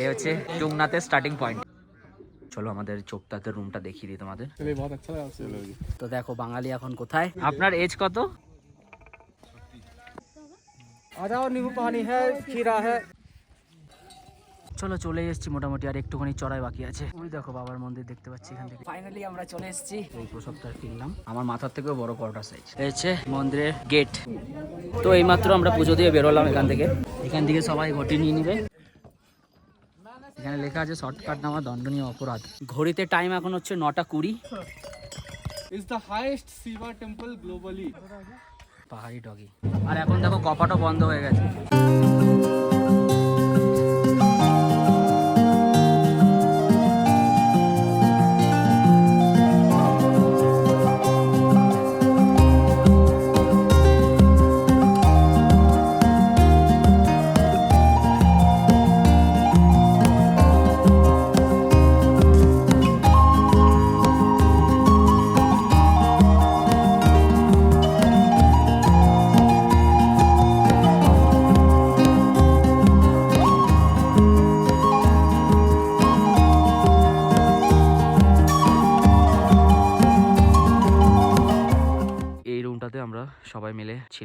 এ হচ্ছে টুংনাতে starting point চলো আমাদের চোখটাতে রুমটা দেখিয়ে দিই তোমাদের। তো দেখো বাঙালি এখন কোথায়? আপনার এজ কত? চলো চলে এসেছি মোটামুটি আর একটুখানি চড়াই বাকি আছে। ওই দেখো বাবার মন্দির দেখতে পাচ্ছি এখান থেকে। ফাইনালি আমরা চলে এসেছি। এই প্রসাদটা কিনলাম। আমার মাথার থেকেও বড় করটা সাইজ হয়েছে মন্দিরের গেট তো এইমাত্র আমরা পুজো দিয়ে বেরোলাম এখান থেকে। এখান থেকে সবাই ঘটি নিয়ে নিবে। এখানে লেখা আছে শর্টকাট নামা দণ্ডনীয় অপরাধ। ঘড়িতে টাইম এখন হচ্ছে নটা কুড়ি। Is the highest Shiva temple globally পাহাড়ি ডগি। আর এখন দেখো কপাটও বন্ধ হয়ে গেছে।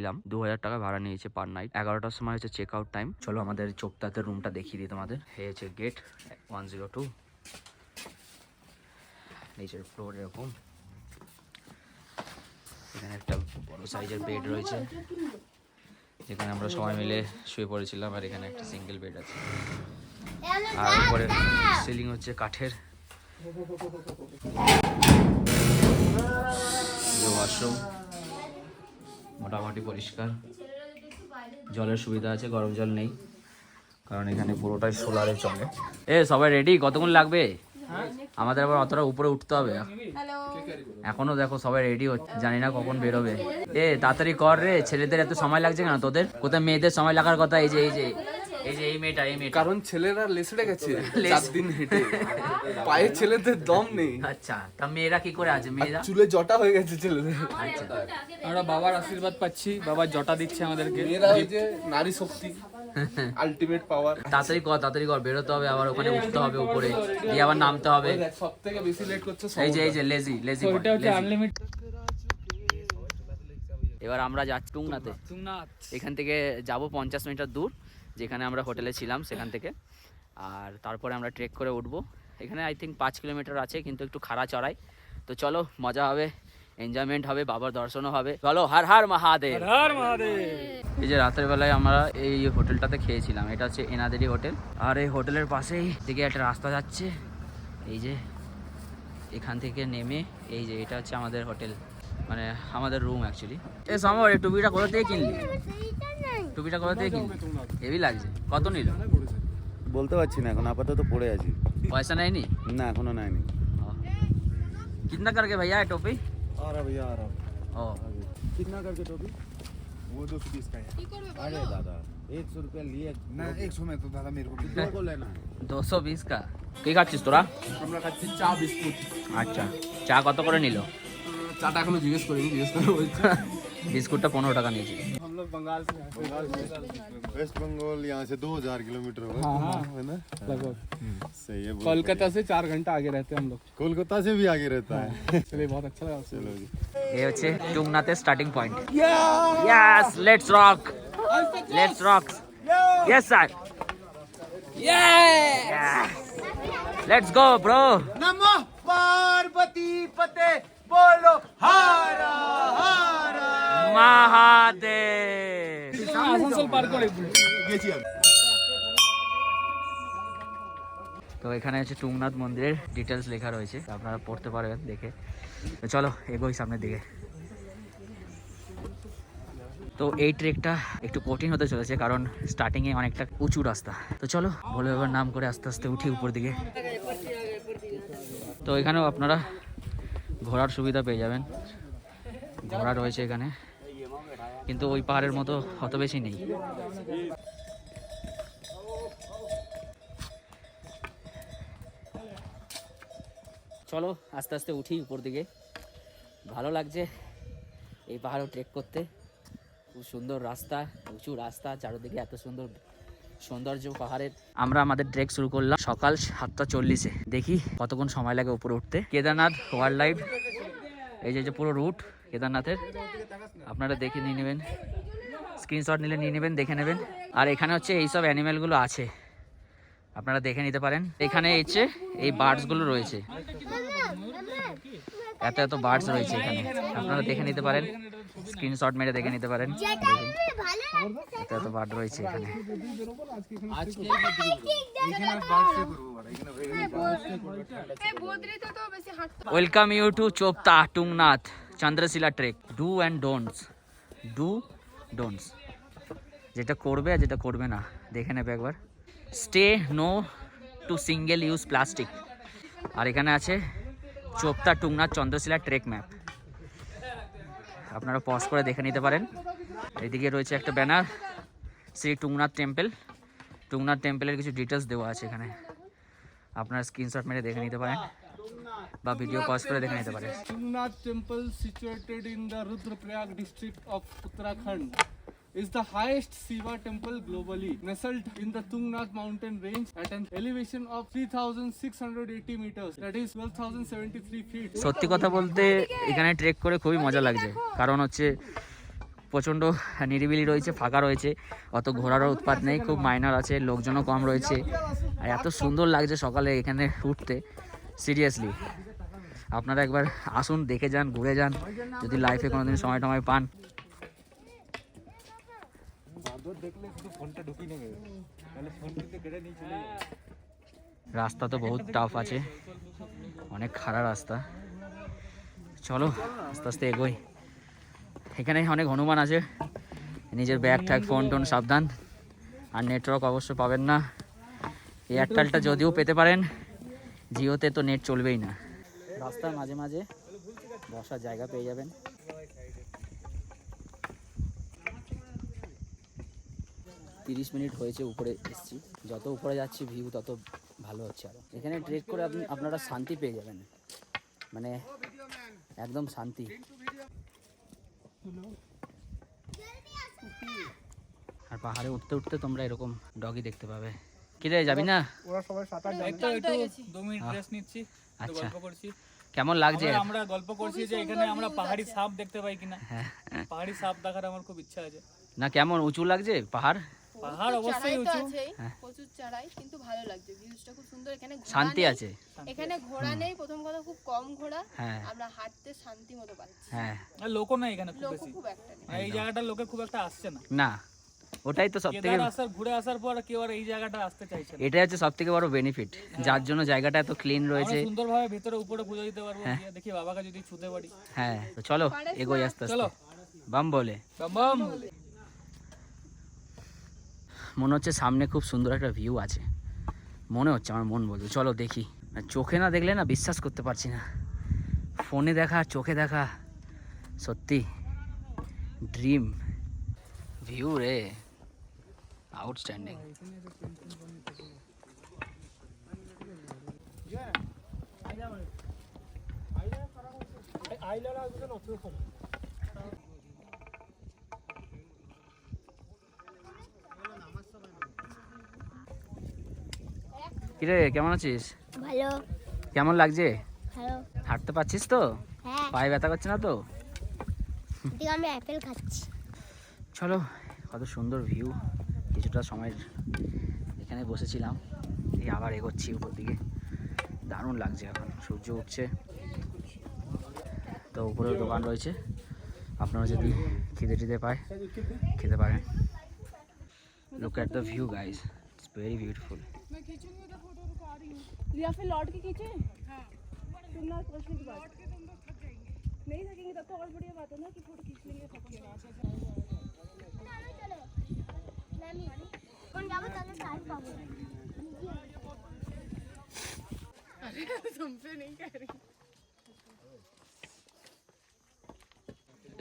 মিলে ছিলাম দু হাজার টাকা ভাড়া নিয়েছে পার নাইট এগারোটার সময় হচ্ছে চেক আউট টাইম চলো আমাদের চোপতাতে রুমটা দেখিয়ে দিই তোমাদের। হচ্ছে গেট ওয়ান জিরো টু নিচের ফ্লোর এরকম। এখানে একটা বড় সাইজের বেড রয়েছে। যেখানে আমরা সবাই মিলে শুয়ে পড়েছিলাম আর এখানে একটা সিঙ্গেল বেড আছে। আর উপরে সিলিং হচ্ছে কাঠের। ওয়াশরুম মোটামুটি পরিষ্কার। জলের সুবিধা আছে গরম জল নেই কারণ এখানে পুরোটাই সোলারে চলে। এ সবাই রেডি কতক্ষণ লাগবে? আমাদের আবার অতটা উপরে উঠতে হবে। এখনও দেখো সবাই রেডি হচ্ছে জানি না কখন বেরোবে। এ তাড়াতাড়ি কর রে ছেলেদের এত সময় লাগছে কেন তোদের? কোথায় মেয়েদের সময় লাগার কথা? এই যে এই যে। এই যে এই মেয়েটা এই মেয়েটা। কারণ ছেলেরা লেসড়ে গেছে চার দিন হেঁটে। পায়ে ছেলেদের দম নেই। আচ্ছা তা মেয়েরা কি করে আছে? মেয়েরা? চুলে জটা হয়ে গেছে ছেলেদের। আচ্ছা। আমরা বাবার আশীর্বাদ পাচ্ছি বাবা জটা দিচ্ছে আমাদেরকে। মেয়েরা ওই যে নারী শক্তি আলটিমেট পাওয়ার তাড়াতাড়ি কর তাড়াতাড়ি কর বেরোতে হবে আবার ওখানে উঠতে হবে উপরে। দিয়ে আবার নামতে হবে। সব থেকে বেশি লেট করছে এই যে এই যে লেজি লেজি ওইটা হচ্ছে আনলিমিটেড এবার আমরা যাচ্ছি টুংনাতে। এখান থেকে যাব পঞ্চাশ মিটার দূর। যেখানে আমরা হোটেলে ছিলাম সেখান থেকে। আর তারপরে আমরা ট্রেক করে উঠবো। এখানে আই থিঙ্ক পাঁচ কিলোমিটার আছে কিন্তু একটু খাড়া চড়াই। তো চলো মজা হবে এনজয়মেন্ট হবে বাবার দর্শনও হবে। চলো হার হার মহাদেব। হর মহাদেব। এই যে রাতের বেলায় আমরা এই হোটেলটাতে খেয়েছিলাম এটা হচ্ছে এনাদেরই হোটেল। আর এই হোটেলের পাশেই দিকে একটা রাস্তা যাচ্ছে। এই যে এখান থেকে নেমে এই যে এটা হচ্ছে আমাদের হোটেল। মানে আমাদের রুম অ্যাকচুয়ালি এ সমর এই টুপিটা কোথা থেকে কিনলি? টুপিটা কোথা থেকে কিনলি হেভি লাগছে কত নিল বলতে পারছি না এখন আপাতত পড়ে আছি পয়সা নেয়নি না এখনো নেয়নি कितना करके भैया है टोपी आ रहा भैया आ रहा ओ कितना करके टोपी वो दो सौ बीस का है अरे दादा एक सौ रुपया लिए ना एक सौ में तो दादा मेरे को दो को लेना है দো সো বিশ কা কি খাচ্ছিস তোরা আমরা খাচ্ছি চা বিস্কুট আচ্ছা চা কত করে নিল চাটা এখনো জিজ্ঞেস করিনি জিজ্ঞেস করে বলছি বিস্কুটটা পনেরো টাকা নিয়েছিল हम लोग बंगाल से हैं वेस्ट बंगाल यहाँ से दो हजार किलोमीटर होगा हाँ, है ना लगभग सही है बहुत कोलकाता से चार घंटा आगे रहते हैं हम लोग बढ़िया। कोलकाता से भी आगे रहता है चलिए बहुत अच्छा लगा चलो जी এই হচ্ছে টুংনাতে starting point yes let's rock let's rock yes sir let's go bro नमः पार्वती पते बोलो हारा हारा মহাদেব। আসানসোল পার করে তো এখানে হচ্ছে টুংনাথ মন্দিরের ডিটেলস লেখা রয়েছে আপনারা পড়তে পারবেন দেখে। তো চলো এগোই সামনের দিকে। তো এই ট্রেকটা একটু কঠিন হতে চলেছে কারণ স্টার্টিংয়ে অনেকটা উঁচু রাস্তা। তো চলো ভোলে বাবার নাম করে আস্তে আস্তে উঠি উপর দিকে। তো এখানেও আপনারা ঘোরার সুবিধা পেয়ে যাবেন। ঘোড়া রয়েছে এখানে। কিন্তু ওই পাহাড়ের মতো অত বেশি নেই। চলো আস্তে আস্তে উঠি উপর দিকে। ভালো লাগছে এই পাহাড়ও ট্রেক করতে। খুব সুন্দর রাস্তা, উঁচু রাস্তা, চারিদিকে এত সুন্দর সৌন্দর্য পাহাড়ের। আমরা আমাদের ট্রেক শুরু করলাম সকাল সাতটা চল্লিশে। দেখি কতক্ষণ সময় লাগে উপরে উঠতে। কেদারনাথ ওয়াইল্ড লাইফ এই যে যে পুরো রুট কেদারনাথের। আপনারা দেখে নিয়ে নেবেন। স্ক্রিনশট নিলে নিয়ে নেবেন দেখে নেবেন। আর এখানে হচ্ছে এইসব অ্যানিমেলগুলো আছে। আপনারা দেখে নিতে পারেন। এখানে হচ্ছে এই বার্ডসগুলো রয়েছে। এত এত বার্ডস রয়েছে এখানে। আপনারা দেখে নিতে পারেন। স্ক্রিনশট মেরে দেখে নিতে পারেন। এত এত বার্ড রয়েছে এখানে। Welcome you to Chopta Tungnath Chandrashila trek do and don'ts do don'ts যেটা করবে আর যেটা করবে না, দেখে নেবে একবার। Say no to single use plastic আর এখানে আছে চোপতা টুংনাথ চন্দ্রশিলা ট্রেক ম্যাপ। আপনারা পজ করে দেখে নিতে পারেন। এদিকে রয়েছে একটা ব্যানার, শ্রী টুংনাথ টেম্পল। টুংনাথ টেম্পলের কিছু ডিটেলস দেওয়া আছে এখানে। আপনারা স্ক্রিনশট মেরে দেখে নিতে পারেন। বা ভিডিও পজ করে দেখে নিতে পারে। Rudranath temple situated in the Rudraprayag district of Uttarakhand is the highest Siva temple globally, nestled in the Tungnath mountain range at an elevation of 3,680 meters, that is 12,073 feet. সত্যি কথা বলতে এখানে trek করে খুবই মজা লাগছে। কারণ হচ্ছে প্রচণ্ড নিরিবিলি রয়েছে ফাঁকা রয়েছে অত ঘোরারও উৎপাত নেই খুব মাইনার আছে লোকজনও কম রয়েছে। আর এত সুন্দর লাগছে সকালে এখানে উঠতে সিরিয়াসলি আপনারা একবার আসুন দেখে যান ঘুরে যান। যদি লাইফে কোনোদিন সময় টময় পান। রাস্তা তো বহুত টাফ আছে। অনেক খারাপ রাস্তা। চলো আস্তে আস্তে এগোই। এখানে অনেক হনুমান আছে। নিজের ব্যাগ ট্যাগ ফোন টোন সাবধান। আর নেটওয়ার্ক অবশ্য পাবেন না। এয়ারটেলটা যদিও পেতে পারেন জিওতে তো নেট চলবেই না। রাস্তার মাঝে মাঝে বসার জায়গা পেয়ে যাবেন। তিরিশ মিনিট হয়েছে উপরে এসেছি। যত উপরে যাচ্ছি ভিউ তত ভালো হচ্ছে আরও। এখানে ট্রেক করে আপনি আপনারা শান্তি পেয়ে যাবেন। মানে একদম শান্তি। আর পাহাড়ে উঠতে উঠতে তোমরা এরকম ডগি দেখতে পাবে। কি রে যাবি না? এই তো একটু দু মিনিট রেস্ট নিচ্ছি আচ্ছা। গল্প করছি। কেমন লাগছে? আমরা গল্প করছি যে এখানে আমরা পাহাড়ি সাপ দেখতে পাই কিনা। হ্যাঁ। পাহাড়ি সাপ দেখার আমার খুব ইচ্ছা আছে। না কেমন? উঁচু লাগছে পাহাড়? পাহাড় অবশ্যই উঁচু। হ্যাঁ। প্রচুর চড়াই কিন্তু ভালো লাগছে। ভিউজটা খুব সুন্দর। এখানে শান্তি আছে। এখানে ঘোড়া নেই প্রথম কথা খুব কম ঘোড়া। হ্যাঁ। আমরা হাঁটতে শান্তি মতো পাচ্ছি হ্যাঁ। আর লোকও না এখানে খুব বেশি। খুব একটা নেই। এই জায়গাটার লোকে খুব একটা আসছে না। না। ওটাই তো সব থেকে আসার ঘুরে আসার পর কেউ আর এই জায়গাটা আসতে চাইছে না। এটাই হচ্ছে সব থেকে বড় বেনিফিট যার জন্য জায়গাটা এত ক্লিন রয়েছে। সুন্দরভাবে ভেতরে উপরে পুজো দিতে পারব দেখি বাবাকে যদি ছুতে পারি। হ্যাঁ তো চলো এগোই আস্তে চলো। বাম বলে। বাম মনে হচ্ছে সামনে খুব সুন্দর একটা ভিউ আছে। মনে হচ্ছে আমার মন বলছে। চলো দেখি। চোখে না দেখলে না বিশ্বাস করতে পারছি না। ফোনে দেখা চোখে দেখা। সত্যি ড্রিম ভিউ রে। আউটস্ট্যান্ডিং কিরে কেমন আছিস? ভালো। কেমন লাগছে? ভালো। হাঁটতে পারছিস তো? হ্যাঁ। পায়ে ব্যথা করছে না তো? আমি অ্যাপেল খাচ্ছি। চলো কত সুন্দর ভিউ কিছুটা সময় এখানে বসেছিলাম এই আবার এগোচ্ছি উপর দিকে দারুণ লাগছে এখন সূর্য উঠছে তো উপরেও দোকান রয়েছে আপনারা যদি খিদে টিদে পায় খেতে পারেন look at the view guys it's very beautiful या फिर लौट के खींचे हाँ तुम ना पहुंचने के बाद नहीं सकेंगे तब तो और बढ़िया बात है ना कि फोटो खींच लेंगे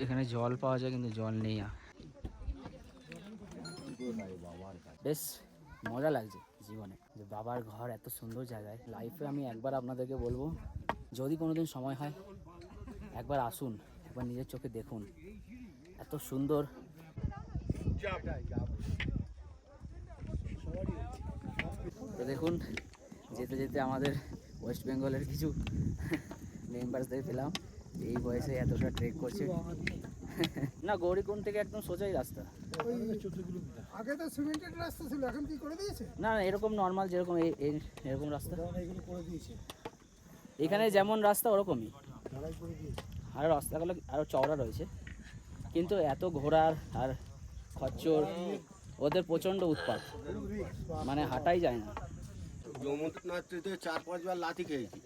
এখানে জল পাওয়া যায় কিন্তু জল নেই বেশ মজা লাগছে জীবনে। যে বাবার ঘর এত সুন্দর জায়গায়। লাইফে আমি একবার আপনাদেরকে বলব যদি কোনোদিন সময় হয় একবার আসুন একবার নিজের চোখে দেখুন। এত সুন্দর। দেখুন যেতে যেতে আমাদের ওয়েস্ট বেঙ্গলের কিছু মেম্বার্সদের পেলাম। এই বয়সে এতটা ট্রেক করছে। না গৌরীকুণ্ড থেকে একদম সোজাই রাস্তা। আগে তো সিমেন্টেড রাস্তা ছিল এখন কি করে দিয়েছে? না না এরকম নর্মাল যেরকম এই এরকম রাস্তা। এগুলো করে দিয়েছে। এখানে যেমন রাস্তা ওরকমই। আর রাস্তাগুলো আরও চওড়া রয়েছে। কিন্তু এত ঘোড়ার আর খচ্চর ওদের প্রচণ্ড উৎপাত। মানে হাঁটাই যায় না। যমুনাত্রীতে চার পাঁচবার লাথি খেয়েছি।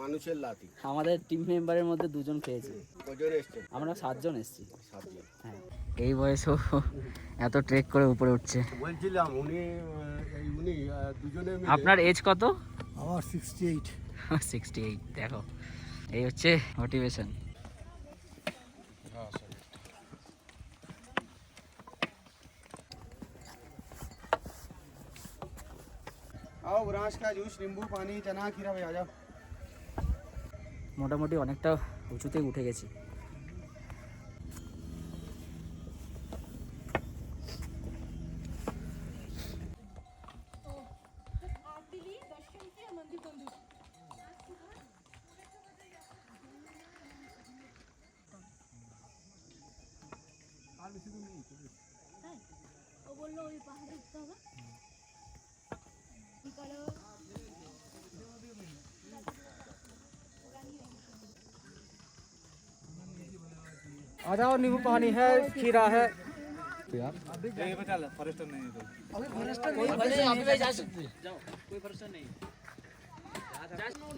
মানুষের লাথি। আমাদের টিম মেম্বারের মধ্যে দুজন খেয়েছে। কজন এসছে? আমরা সাতজন এসেছি। সাতজন। হ্যাঁ। এই বয়সেও এত ট্রেক করে উপরে উঠছে। বলছিলাম উনি উনি দুজনে আপনার এজ কত? আমার সিক্সটি এইট সিক্সটি এইট দেখো। এই হচ্ছে মোটিভেশন आओ ब्रांच का जूस नींबू पानी चना खीरा भाई आ जाओ মোটামুটি অনেকটা উঁচুতেই উঠে গেছি ও বললো ওই পাহাড়ে आ जाओ नींबू पानी है खीरा है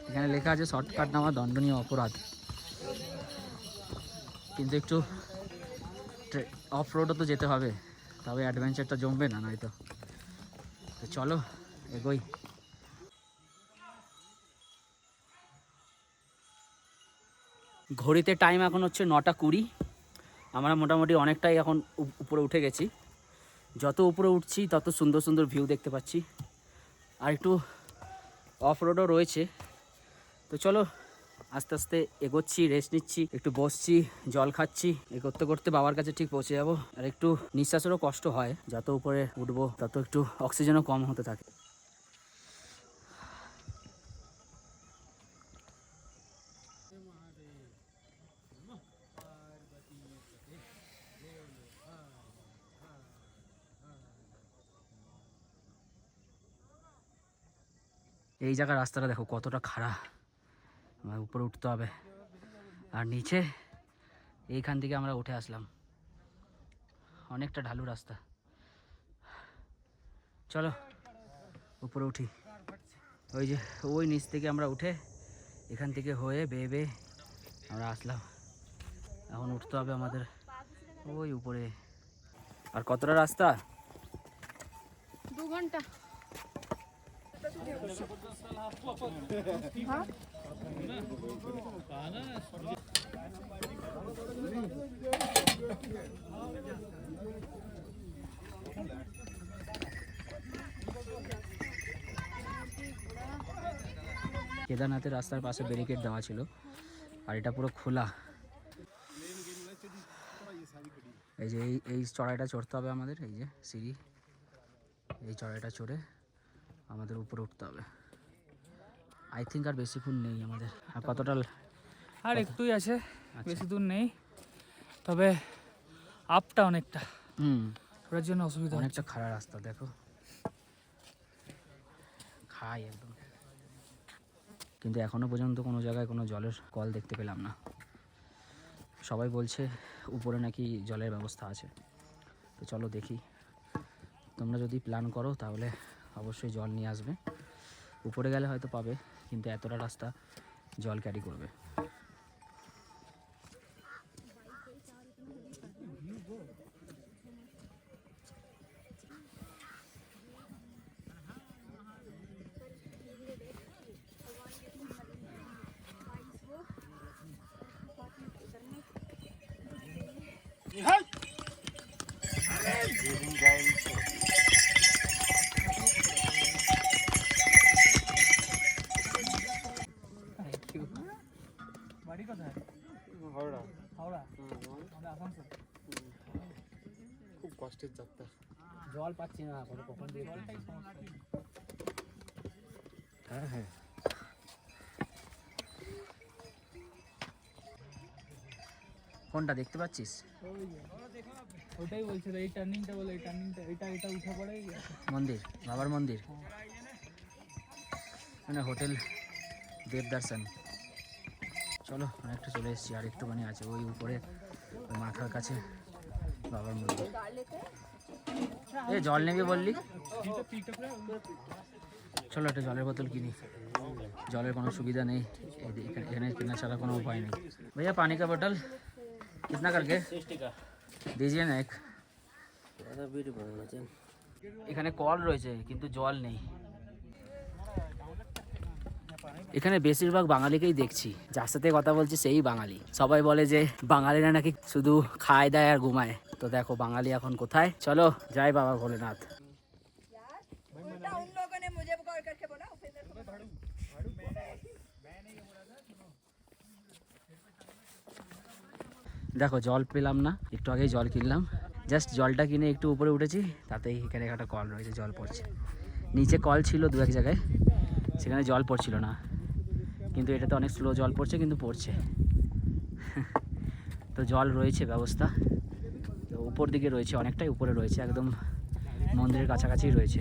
এখানে লেখা আছে শর্টকাট নামা দণ্ডনীয় অপরাধ কিন্তু একটু অফ রোডও তো যেতে হবে তবে অ্যাডভেঞ্চারটা জমবে না নয়তো তো চলো এগোই ঘড়িতে টাইম এখন হচ্ছে নটা কুড়ি আমরা মোটামুটি অনেকটাই এখন উপরে উঠে গেছি। যত উপরে উঠছি, তত সুন্দর সুন্দর ভিউ দেখতে পাচ্ছি। আর একটু অফ রোডও রয়েছে। তো চলো, আস্তে আস্তে এগোচ্ছি রেস্ট নিচ্ছি, একটু বসছি, জল খাচ্ছি এ করতে করতে বাবার কাছে ঠিক পৌঁছে যাব। আর একটু নিঃশ্বাসেরও কষ্ট হয়, যত উপরে উঠবো, তত একটু অক্সিজেনও কম হতে থাকে। এই জায়গার রাস্তাটা দেখো কতটা খারাপ আমার উপরে উঠতে হবে। আর নিচে এইখান থেকে আমরা উঠে আসলাম। অনেকটা ঢালু রাস্তা। চলো, উপরে উঠি। ওই যে, ওই নিচ থেকে আমরা উঠে এখান থেকে হয়ে বেয়ে বেয়ে আমরা আসলাম। এখন উঠতে হবে আমাদের ওই উপরে। আর কতটা রাস্তা? দু ঘণ্টা। কেদারনাথের রাস্তার পাশে ব্যারিকেড দেওয়া ছিল, আর এটা পুরো খোলা। এই যে এই এই চড়াইটা চড়তে হবে আমাদের, এই যে সিঁড়ি। এই চড়াইটা চড়ে আমাদের উপরে উঠতে হবে। আই থিঙ্ক আর বেশিক্ষণ নেই আমাদের। আর কতটা আর একটুই আছে বেশি দূর নেই। তবে আপটা অনেকটা। হুম। ওটার জন্য অসুবিধা অনেকটা খারাপ রাস্তা দেখো। খাই একদম। কিন্তু এখনও পর্যন্ত কোনো জায়গায় কোনো জলের কল দেখতে পেলাম না। সবাই বলছে উপরে নাকি জলের ব্যবস্থা আছে। তো চলো দেখি। তোমরা যদি প্ল্যান করো তাহলে অবশ্যই জল নিয়ে আসবে। উপরে গেলে হয়তো পাবে কিন্তু এতটা রাস্তা জল ক্যারি করবে। কষ্টের যাত্রা। জল পাচ্ছি না কখন দিয়ে জলটাই সমস্যা কোনটা দেখতে পাচ্ছিস? ওটাই বলছিল এই টার্নিংটা বলে এই টার্নিংটা এটা এটা উঠে পড়ে মন্দির বাবার মন্দির। মানে হোটেল দেবদর্শন চলো অনেকটা চলে এসেছি আর একটুখানি আছে ওই উপরে মাথার কাছে। এ জল নেবে বললি চলো একটা জলের বোতল কিনি জলের কোনো সুবিধা নেই এই যে এখানে এখানে কেনা ছাড়া কোনো উপায় নেই भैया पानी का बोतल कितना करके दीजिए ना एक এখানে কল রয়েছে কিন্তু জল নেই এখানে বেশিরভাগ বাঙালিকেই দেখছি যার সাথে কথা বলছি সেই বাঙালি সবাই বলে যে বাঙালিরা নাকি শুধু খায় দায় আর ঘুমায় তো দেখো বাঙালি এখন কোথায়? চলো, যাই বাবা ভোলেনাথ। দেখো, জল পেলাম না, একটু আগেই জল কিনলাম। জাস্ট জলটা কিনে একটু উপরে উঠেছি, তাতেই এখানে একটা কল রয়েছে, জল পড়ছে। নিচে কল ছিল দু এক জায়গায়, সেখানে জল পড়ছিল না। কিন্তু এটাতে অনেক স্লো জল পড়ছে, কিন্তু পড়ছে। তো জল রয়েছে, ব্যবস্থা। উপর দিকে রয়েছে, অনেকটাই উপরে রয়েছে, একদম মন্দিরের কাছাকাছি রয়েছে।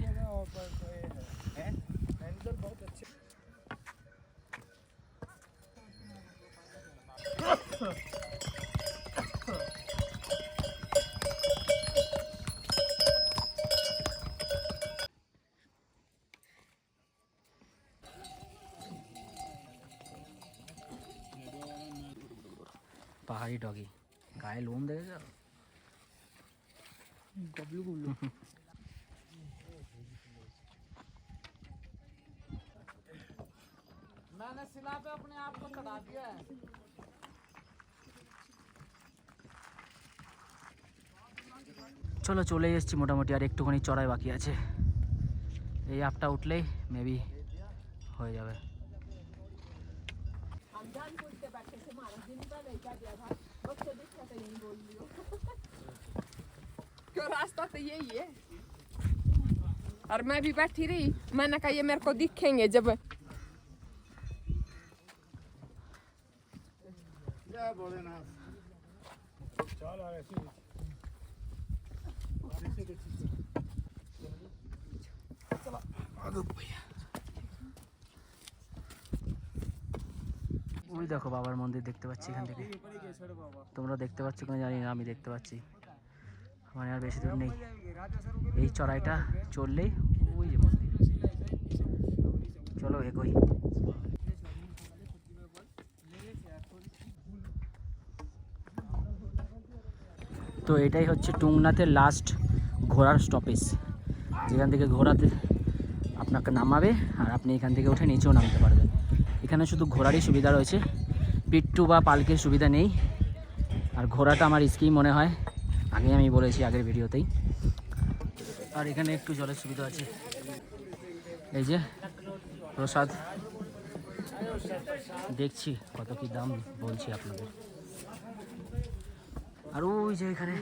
পাহাড়ি ডগি, গায়ে লোম দেখেছ গবলু গুবলু চলো চলে এসেছি মোটামুটি আর একটুখানি চড়াই বাকি আছে। এই আপটা উঠলেই মেবি হয়ে যাবে। क्यों रास्ता तो यही है और मैं भी बैठी रही मैंने कहा ये मेरे को दिखेंगे जब ওই দেখো বাবার মন্দির দেখতে পাচ্ছি এখান থেকে তোমরা দেখতে পাচ্ছ কিনা জানি না আমি দেখতে পাচ্ছি মানে আর বেশি দূর নেই। এই চড়াইটা চললেই ওই যে মন্দির। চলো এগোই। তো এটাই হচ্ছে টুংনাথের লাস্ট ঘোড়ার স্টপেজ যেখান থেকে ঘোড়াতে আপনাকে নামাবে আর আপনি এখান থেকে উঠে নিচেও নামতে পারবেন। এখানে শুধু ঘোড়ারই সুবিধা রয়েছে। পিট্টু বা পালকির সুবিধা নেই। আর ঘোড়াটা আমার স্কিম মনে হয় আগে আমি বলেছি আগের ভিডিওতেই। আর এখানে একটু জলের সুবিধা আছে। এই যে প্রসাদ। দেখছি কত কি দাম বলছি আপনাদের। আর ওই যে এখানে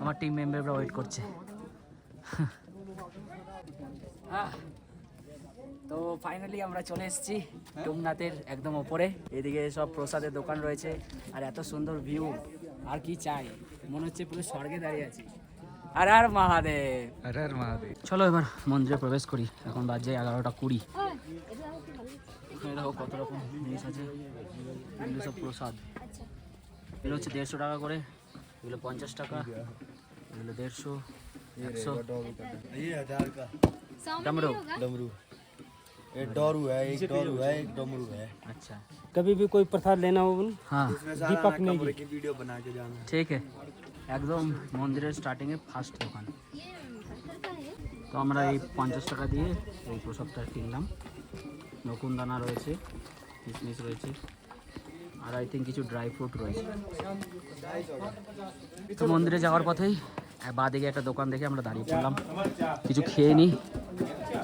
আমার টিম মেম্বাররা ওয়েট করছে। তো ফাইনালি আমরা চলে এসেছি টুমনাথের একদম ওপরে। এদিকে সব প্রসাদের দোকান রয়েছে। আর এত সুন্দর ভিউ আর কি চাই? মনে হচ্ছে পুরো স্বর্গে দাঁড়িয়ে আছি। আর আর মহাদেব। আর আর মহাদেব। চলো এবার মন্দিরে প্রবেশ করি। এখন বাজে এগারোটা কুড়ি। দেখো কত রকম জিনিস আছে। এগুলো সব প্রসাদ। এগুলো হচ্ছে দেড়শো টাকা করে। এগুলো পঞ্চাশ টাকা। এগুলো দেড়শো একশো। ডমরু। ডমরু। एक डोरू है एक डोरू है एक डमरू है अच्छा कभी भी कोई प्रसाद लेना हो हाँ दीपक नेगी की वीडियो बना के जाना ঠিক একদম মন্দিরের স্টার্টিংয়ে ফার্স্ট দোকান তো আমরা এই পঞ্চাশ টাকা দিয়ে এই প্রসাদটা কিনলাম নকুনদানা রয়েছে কিশমিশ রয়েছে আর আই থিঙ্ক কিছু ড্রাই ফ্রুট রয়েছে তো মন্দিরে যাওয়ার পথেই বাঁ দিকে একটা দোকান দেখে আমরা দাঁড়িয়ে পড়লাম কিছু খেয়ে নিই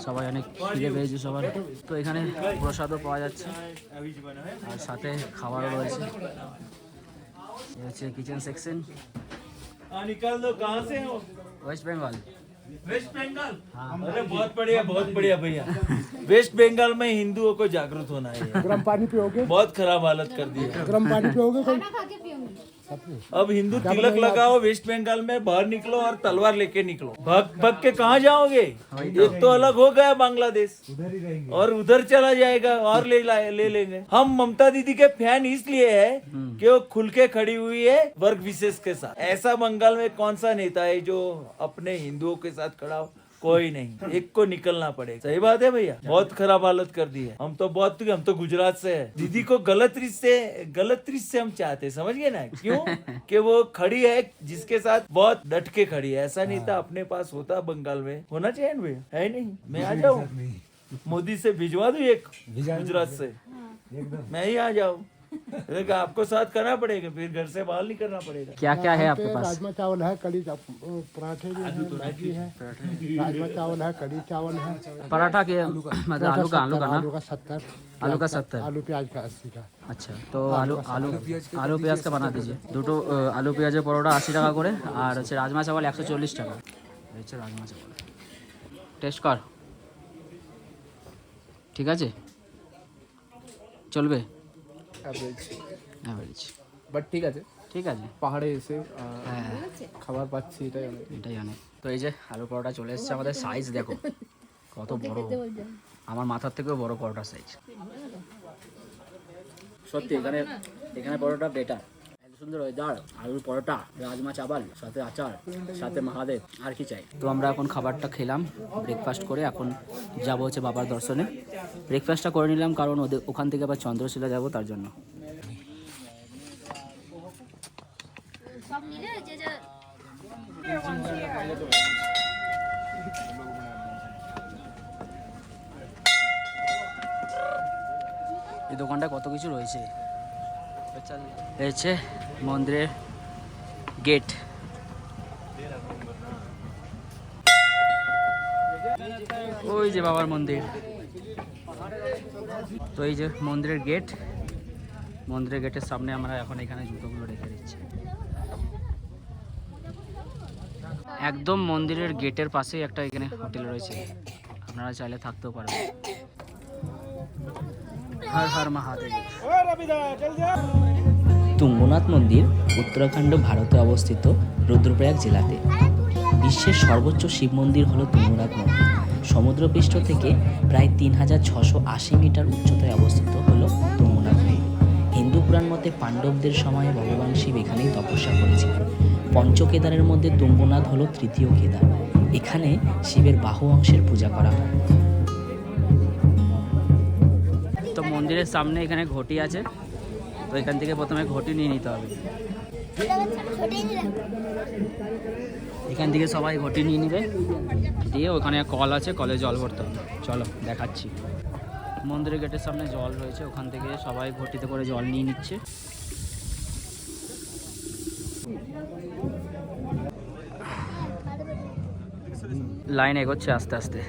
সবাই অনেক খিদে পেয়েছে সবার তো এখানে প্রসাদও পাওয়া যাচ্ছে আর সাথে খাবারও রয়েছে এই হচ্ছে কিচেন সেকশন निकल दो कहाँ से हो ওয়েস্ট বেঙ্গল वेस्ट बंगाल अरे बहुत बढ़िया बहुत बढ़िया भैया वेस्ट बंगाल में हिंदुओं को जागरूक होना है गर्म पानी पियोगे बहुत खराब हालत कर दी है गर्म पानी पियोगे कोई अब हिंदू तिलक लगाओ, वेस्ट बंगाल में बाहर निकलो और तलवार लेके निकलो। भग भग के कहाँ जाओगे? एक तो अलग हो गया बांग्लादेश। और उधर चला जाएगा, और ले ला- ले लेंगे। हम ममता दीदी के फ़ैन इसलिए है कि वो खुल के खड़ी हुई है वर्ग विशेष के साथ। ऐसा बंगाल में कौन सा नेता है जो अपने हिंदुओं के साथ खड़ा हो? कोई नहीं एक को निकलना पड़ेगा। सही बात है भैया? बहुत खराब हालत कर दी है। हम तो बहुत हम तो गुजरात से है। दीदी को गलत रिश्ते गलत रिश्ते हम चाहते हैं, समझ गए ना? क्यों? कि वो खड़ी है जिसके साथ बहुत डट के खड़ी है। ऐसा नेता अपने पास होता बंगाल में। होना चाहिए ना भैया? है नहीं? मैं आ जाऊँ? मोदी से भिजवा दू एक गुजरात से? मैं ही आ जाऊँ। देखो, आपको साथ करना पड़ेगा फिर घर से बाहर नहीं करना पड़ेगा क्या क्या है आपके पास राजमा चावल है कड़ी चाव- पराठे भी है भाजी है राजमा चावल है कड़ी चावल है पराठा के मतलब आलू का आलू का ना आलू का सत्तर आलू का सत्तर आलू प्याज का अस्सी का আচ্ছা তো আলু আলু আলু পেঁয়াজটা বানা দিয়েছে দুটো আহ, আলু পেঁয়াজের পরোটা আশি টাকা করে আর হচ্ছে রাজমা চাওয়াল একশো চল্লিশ টাকা এই হচ্ছে রাজমা চাওয়াল টেস্ট কর ঠিক আছে চলবে অ্যাভারেজ বাট ঠিক আছে। ঠিক আছে। পাহাড়ে এসে আহ, হ্যাঁ খাবার পাচ্ছি এটাই অনেক। এটাই অনেক। তো এই যে আলু পরোটা চলে এসেছে আমাদের সাইজ দেখো। কত বড়। আমার মাথার থেকেও বড় পরোটা সাইজ সত্যি এখানে এখানে পরোটা বেটার সুন্দর ওয়েদার আলুর পরোটা, রাজমা চাবাল সাথে আচার, সাথে মহাদেব, আর কি চাই? তো আমরা এখন খাবারটা খেলাম ব্রেকফাস্ট করে এখন যাব হচ্ছে বাবার দর্শনে। ব্রেকফাস্টটা করে নিলাম কারণ ওদের ওখান থেকে আবার চন্দ্রশিলা যাব তার জন্য। এই দোকানটা কত কিছু রয়েছে? হচ্ছে মন্দিরের গেট। ওই যে বাবার মন্দির। তো এই যে মন্দিরের গেট, মন্দিরের গেটের সামনে আমরা এখন এখানে জুতোগুলো রেখে দিচ্ছি। একদম মন্দিরের গেটের পাশেই একটা এখানে হোটেল রয়েছে। আপনারা চাইলে থাকতেও পারবেন। হর হর মহাদেব। তুঙ্গনাথ মন্দির উত্তরাখণ্ড ভারতে অবস্থিত রুদ্রপ্রয়াগ জেলাতে। বিশ্বের সর্বোচ্চ শিব মন্দির হল তুঙ্গনাথ মন্দির। সমুদ্রপৃষ্ঠ থেকে প্রায় তিন হাজার ছশো আশি মিটার উচ্চতায় অবস্থিত হল তুঙ্গনাথ মন্দির। হিন্দু পুরাণ মতে পাণ্ডবদের সময়ে ভগবান শিব এখানেই তপস্যা করেছিলেন। পঞ্চকেদারের মধ্যে তুঙ্গনাথ হল তৃতীয় কেদার। এখানে শিবের বাহু অংশের পূজা করা হয়। মন্দিরের সামনে এখানে ঘটি আছে। তো এখান থেকে প্রথমে ঘটি নিয়ে নিতে হবে। এখান থেকে সবাই ঘটি নিয়ে নিবে। দিয়ে ওখানে কল আছে, কলে জল ভরতে হবে। চলো, দেখাচ্ছি। মন্দিরের গেটের সামনে জল রয়েছে, ওখান থেকে সবাই ঘটিতে করে জল নিয়ে নিচ্ছে। লাইন এগোচ্ছে আস্তে আস্তে।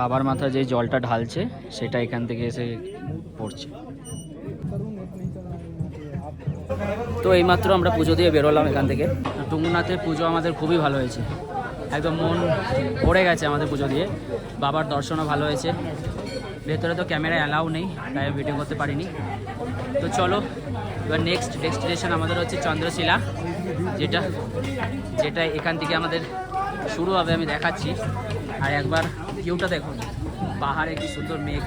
বাবার মাথায় যে জলটা ঢালছে, সেটা এখান থেকে এসে পড়ছে। তো এইমাত্র আমরা পুজো দিয়ে বেরোলাম এখান থেকে। টুঙ্গুনাথের পুজো আমাদের খুবই ভালো হয়েছে। একদম মন ভরে গেছে আমাদের পুজো দিয়ে। বাবার দর্শনও ভালো হয়েছে। ভেতরে তো ক্যামেরা অ্যালাউ নেই, তাই ভিডিও করতে পারিনি। তো চলো, এবার নেক্সট ডেস্টিনেশন আমাদের হচ্ছে চন্দ্রশিলা, যেটা যেটা এখান থেকে আমাদের শুরু হবে, আমি দেখাচ্ছি। আর একবার ভিউটা দেখুন। পাহাড়ে কি সুন্দর মেঘ।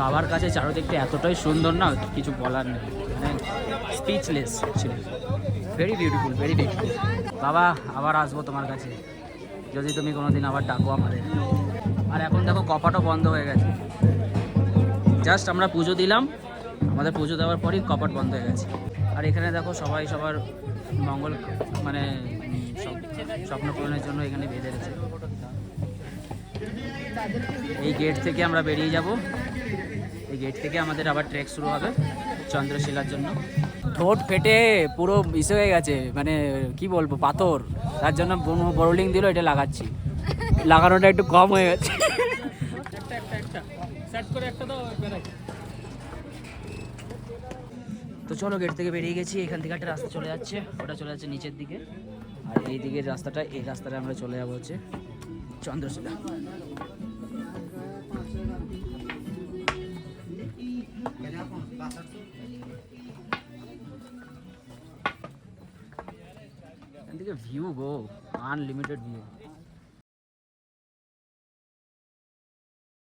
বাবার কাছে চারোদিকটা এতটাই সুন্দর না, কিছু বলার নেই। মানে speechless actually very beautiful very beautiful বাবা, আবার আসব তোমার কাছে। যদি তুমি কোনোদিন আবার ডাকো আমাদের। আর এখন দেখো, কপাটও বন্ধ হয়ে গেছে। জাস্ট আমরা পুজো দিলাম। আমাদের পুজো দেওয়ার পরই কপাট বন্ধ হয়ে গেছে। আর এখানে দেখো, সবাই সবার মঙ্গল মানে স্বপ্ন পূরণের জন্য এখানে বেঁধে রেখেছে। এই গেট থেকে আমরা বেরিয়ে যাব। এই গেট থেকে আমাদের আবার ট্রেক শুরু হবে চন্দ্রশিলার জন্য। ঠোঁট ফেটে পুরো ইসে হয়ে গেছে মানে কি বলব, পাথর। তার জন্য বোরলিং দিল, এটা লাগাচ্ছি। লাগানোটা একটু কম হয়ে গেছে। তো চলো গেট থেকে বেরিয়ে গেছি, এখান থেকে একটা রাস্তা চলে যাচ্ছে, ওটা চলে যাচ্ছে নিচের দিকে। আর এই দিকের রাস্তাটা, এই রাস্তাটা আমরা চলে যাব হচ্ছে চন্দ্রশিলা। এখান থেকে ভিউ গো আনলিমিটেড ভিউ